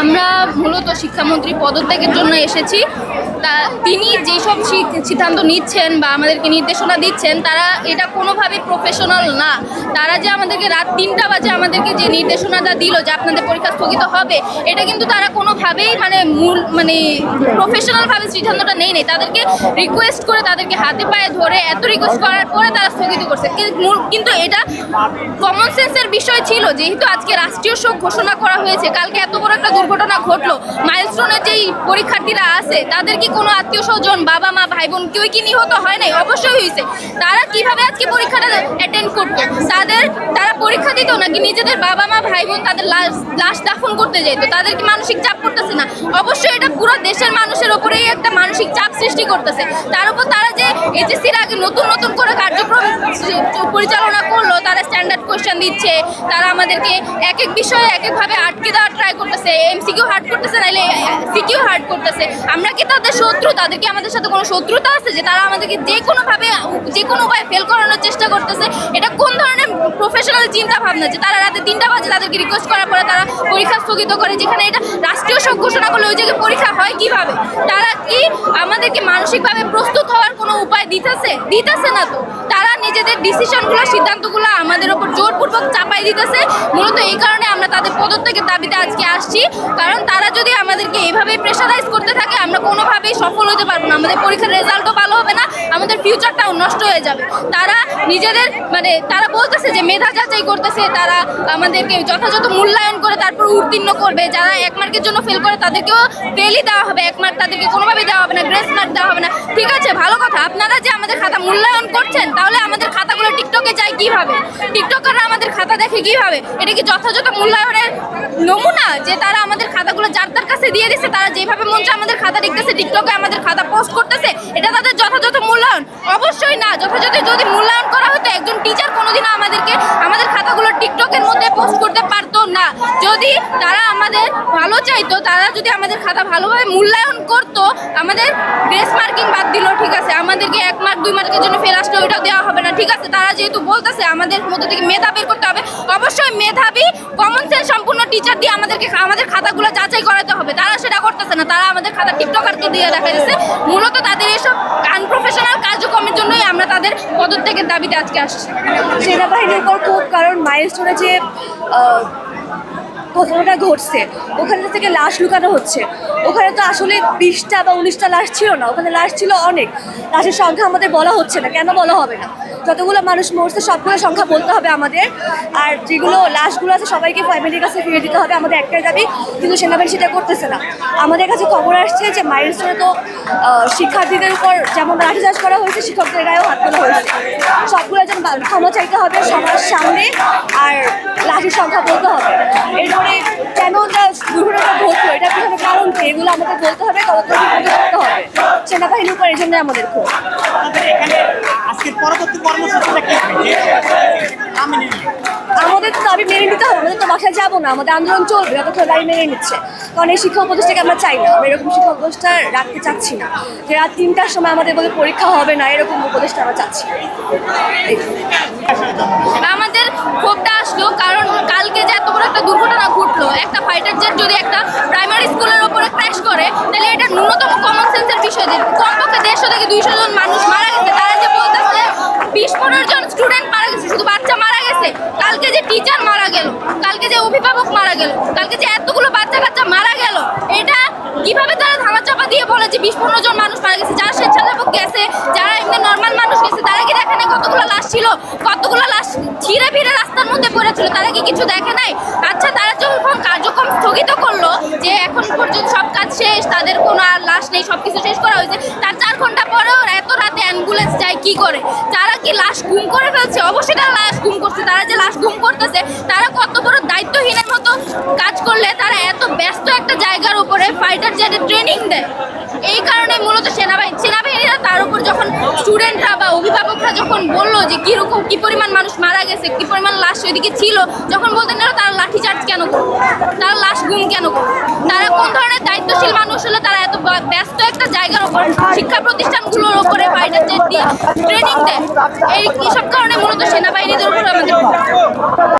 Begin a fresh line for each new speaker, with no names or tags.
আমরা মূলত শিক্ষামন্ত্রী পদত্যাগের জন্য এসেছি। তা তিনি যেসব সিদ্ধান্ত নিচ্ছেন বা আমাদেরকে নির্দেশনা দিচ্ছেন, তারা এটা কোনোভাবে প্রফেশনাল না। তারা যে আমাদেরকে রাত তিনটা বাজে আমাদেরকে যে নির্দেশনাটা দিল যে আপনাদের পরীক্ষা স্থগিত হবে, এটা কিন্তু তারা কোনোভাবেই মানে মূল মানে প্রফেশনালভাবে সিদ্ধান্তটা নেই নেই তাদেরকে রিকোয়েস্ট করে তাদেরকে হাতে পায়ে ধরে এত রিকোয়েস্ট করার পরে তারা স্থগিত করছে। কিন্তু এটা কমন সেন্সের বিষয় ছিল, যেহেতু আজকে রাষ্ট্রীয় শোক ঘোষণা করা হয়েছে, কালকে এত বড় একটা দুর্ঘটনা ঘটলো। মাইলস্টোনের যেই পরীক্ষার্থীরা আছে, তাদের কি কোনো আত্মীয় স্বজন, বাবা মা ভাই বোন কেউ কি নিহত হয় নাই? অবশ্যই হয়েছে। তারা কীভাবে আজকে পরীক্ষাটা অ্যাটেন্ড করতো? তাদের, তারা পরীক্ষা দিত নাকি নিজেদের বাবা মা ভাই বোন তাদের লাশ লাশ দাফন করতে যেত তাদের কি মানসিক চাপ করতেছে না? অবশ্যই এটা পুরো দেশের মানুষের ওপরেই একটা মানসিক চাপ সৃষ্টি করতেছে। তার উপর তারা যে এইচএসসির আগে নতুন নতুন করে কার্যক্রম পরিচালনা করল, তারা স্ট্যান্ডার্ড কোয়েশ্চেন দিচ্ছে, তারা আমাদেরকে এক এক বিষয়ে এক একভাবে আটকে দেওয়ার ট্রাই করতেছে এমসিকিউ হার্ড করতেছে নাহলে সিকিউ হার্ড করতেছে। আমরা কি তাদের শত্রু? তাদের কি আমাদের সাথে কোনো শত্রুতা আছে যে তারা আমাদেরকে যে কোনোভাবে, যে কোনো উপায়ে ফেল করানোর চেষ্টা করতেছে? এটা কোন ধরনের প্রফেশনাল চিন্তা ভাবনা যে তারা রাতে তিনটা বাজে তাদেরকে রিকোয়েস্ট করার পরে তারা পরীক্ষা স্থগিত করে, যেখানে এটা রাষ্ট্রীয় শোক ঘোষণা করলে ওই জায়গায় পরীক্ষা হয় কীভাবে? তারা কি আমাদেরকে মানসিকভাবে প্রস্তুত হওয়ার কোনো উপায় দিতেছে? দিতেছে না তো। তারা নিজেদের ডিসিশনগুলো সিদ্ধান্তগুলো আমাদের উপর জোরপূর্বক চাপাই দিতেছে। মূলত এই কারণে আমরা তাদের পদত্যাগের দাবিতে আজকে আসছি। কারণ তারা যদি আমাদেরকে এইভাবে প্রেশারাইজ করতে থাকে, আমরা কোনোভাবেই সফল হতে পারব না। আমাদের পরীক্ষার রেজাল্টও ভালো হবে না, আমাদের ফিউচারটাও নষ্ট হয়ে যাবে। তারা নিজেদের মানে তারা বলতেছে যে মেধা যাচাই করতেছে, তারা আমাদেরকে যথাযথ মূল্যায়ন করে তারপর উত্তীর্ণ করবে। যারা এক মার্কের জন্য ফেল করে, তাদেরকেও ফেলই দেওয়া হবে। এক মার্ক তাদেরকে কোনোভাবেই দেওয়া হবে না গ্রেস মার্ক দেওয়া হবে না। ঠিক আছে, ভালো কথা। আপনারা যে আমাদের খাতা মূল্যায়ন করছেন, তাহলে আমাদের খাতাগুলো টিকটকে যায় কীভাবে? টিকটকাররা আমাদের খাতা দেখে কীভাবে? এটা কি যথাযথ মূল্যায়নের নমুনা যে তারা আমাদের খাতাগুলো যার তার কাছে দিয়ে দিচ্ছে তারা যেভাবে মন আমাদের খাতা দেখতেছে, টিকটকে আমাদের খাতা পোস্ট করতেছে, এটা তাদের যথাযথ মূল্যায়ন? অবশ্যই না। যথাযথ যদি মূল্যায়ন করা হতো, একজন টিচার কোনোদিনও আমাদেরকে, আমাদের খাতাগুলো টিকটকের মধ্যে পোস্ট করতে পারতো না। যদি তারা আমাদের ভালো চাইতো, তারা যদি আমাদের খাতা ভালোভাবে মূল্যায়ন করতো, আমাদের গ্রেস মার্কিং বাদ দিল, ঠিক আছে? আমাদেরকে এক মার্ক, দুই মার্কের জন্য ফেল আসলে ওইটা দেওয়া হবে না, ঠিক আছে? তারা যেহেতু বলতেছে, আমাদের মধ্যে থেকে মেধা বের করতে হবে, অবশ্যই মেধাবী কমন সেন্স সম্পূর্ণ টিচার দিয়ে আমাদেরকে আমাদের খাতাগুলো যাচাই করাতে হবে। তারা সেটা করতেছে না, তারা আমাদের খাতা টিকটকারকে দিয়ে দেখা দিচ্ছে মূলত তাদের এসব আনপ্রফেশনাল কার্যক্রমের জন্যই আমরা তাদের পদত্যাগের দাবিতে আজকে আসছি।
সেনাবাহিনীর পর খুব কারণ মাইলস্টোনে যে ঘটনাটা ঘটছে। ওখানে থেকে লাশ লুকানো হচ্ছে। ওখানে তো আসলে বিশটা বা উনিশটা লাশ ছিল না। ওখানে লাশ ছিল অনেক। লাশের সংখ্যা আমাদের বলা হচ্ছে না। কেন বলা হবে না? যতগুলো মানুষ মরছে, সবগুলো সংখ্যা বলতে হবে আমাদের। আর যেগুলো লাশগুলো আছে, সবাইকে ফ্যামিলির কাছে ফিরিয়ে দিতে হবে, আমাদের একটাই দাবি, কিন্তু সেনাবাহিনী সেটা করতেছে না। আমাদের কাছে খবর আসছে যে মাইলস্টোনে তো শিক্ষার্থীদের উপর যেমন লাঠিচার্জ করা হয়েছে, শিক্ষকদের গায়েও হাত তোলা হয়েছে। সবগুলো যেন ক্ষমা চাইতে হবে সবার সামনে, আর লাঠির সংখ্যা বলতে হবে। এরপরে কেন দুর্ঘটনা ঘটলো, এটা পিছনে কারণ কি, এগুলো আমাদের বলতে হবে, তদন্ত করতে হবে। সেনাবাহিনীর উপর, এই জন্য আমাদের ক্ষোভ।
আজকের পরবর্তী কর্মসূচিটা কি? আমি
আমাদের তো দাবি মেনে নিতে হবে আমাদের তো বাসায় যাব না আমাদের আন্দোলন চলবে যতক্ষণ দাবি মেনে নিচ্ছে। কারণ এই শিক্ষা উপদেশটাকে আমরা চাই না আমরা এরকম শিক্ষা উপদেশটা রাখতে চাচ্ছি না। যে রাত তিনটার সময় আমাদের বলে পরীক্ষা হবে না এরকম উপদেষ্টা আমরা চাচ্ছি না।
আমাদের ক্ষোভটা আসলো কারণ কালকে যে এত বড় একটা দুর্ঘটনা ঘটলো একটা ফাইটার জেট যদি একটা প্রাইমারি স্কুলের উপরে ক্র্যাশ করে তাহলে এটা ন্যূনতম কমন সেন্সের বিষয় যে কমপক্ষে দেড়শো থেকে দুইশো জন মানুষ মারা গেছে তারা যে বলতেছে বিশ পনেরো জন স্টুডেন্ট মারা গেছে শুধু বাচ্চা মারা গেছে কালকে যে টিচার মারা গেল কালকে যে অভিভাবক মারা গেল। কালকে যে এতগুলো বাচ্চা কাচ্চা মারা গেল, এটা কীভাবে তারা ধামাচাপা দিয়ে বলে যে বিশ পনেরো জন মানুষ মারা গেছে? যারা স্বেচ্ছাসেবক গেছে, যারা এমনি নর্মাল মানুষ গেছে, তারা কি দেখে নাই কতগুলো লাশ ছিল? কতগুলো লাশ ছিঁড়ে ফিরে রাস্তার মধ্যে পড়েছিল? তারা কি কিছু দেখে নাই? আচ্ছা তারা যখন কার্যক্রম স্থগিত করল যে এখন পর্যন্ত সব কাজ শেষ, তাদের কোনো আর লাশ নেই সব কিছু শেষ করা হয়েছে, তার চার ঘণ্টা পরেও এত রাতে অ্যাম্বুলেন্স যায় কি করে? তারা কি লাশ গুম করে ফেলছে? অবশ্যই তারা লাশ গুম করছে। তারা যে লাশ গুম করতেছে, তারা কত বড় দায়িত্বহীনের মতো কাজ করলে তারা এত ব্যস্ত একটা জায়গার উপরে জেটে ট্রেনিং দেয়। এই কারণে মূলত সেনাবাহিনী সেনাবাহিনীরা তার উপর যখন স্টুডেন্টরা বা অভিভাবকরা যখন বলল যে কীরকম কী পরিমাণ মানুষ মারা গেছে, কি পরিমাণ লাশ ওইদিকে ছিল, যখন বলতেন তারা লাঠি চার্জ কেন তারা লাশ গুম কেন তারা কোন ধরনের দায়িত্বশীল মানুষ হলে তারা এত ব্যস্ত একটা জায়গার উপর, শিক্ষা প্রতিষ্ঠানগুলোর জেট দিয়ে ট্রেনিং দেয়? এই সব কারণে মূলত সেনাবাহিনীদের উপর আমাদের